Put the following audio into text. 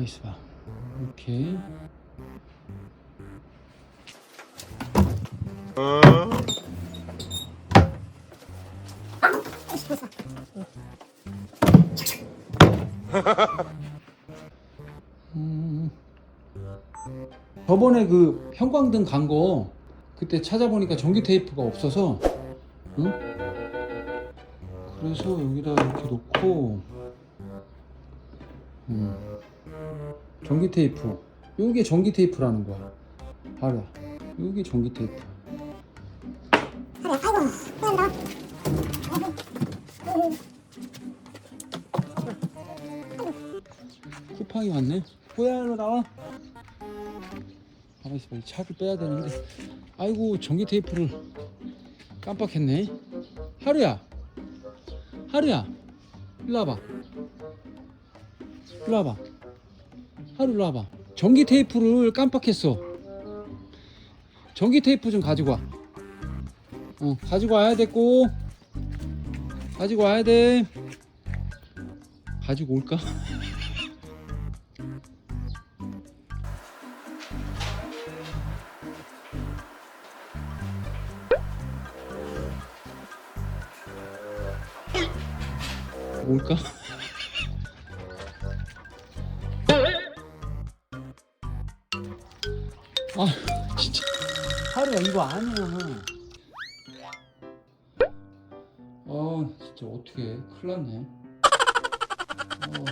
가만 있어봐. 이렇게. 음. 저번에 그 형광등 간 거 그때 찾아보니까 전기 테이프가 없어서 응? 그래서 여기다 이렇게 놓고 음. 전기 테이프. 요게 전기 테이프라는 거야. 봐라. 요게 전기 테이프. 쿠팡이 왔네. 호야 일로 나와. 가만히 있어봐 이 차를 빼야 되는데. 아이고 전기 테이프를 깜빡했네. 하루야. 하루야. 일로 와봐 일로 와봐. 하루 일로 와봐. 전기 테이프를 깜빡했어. 전기 테이프 좀 가지고 와. 어, 가지고 와야 됐고 가지고 와야 돼. 가지고 올까? 올까? 아 진짜. 하루야 이거 아니야. 아 진짜 어떻게 큰일 났네. 어.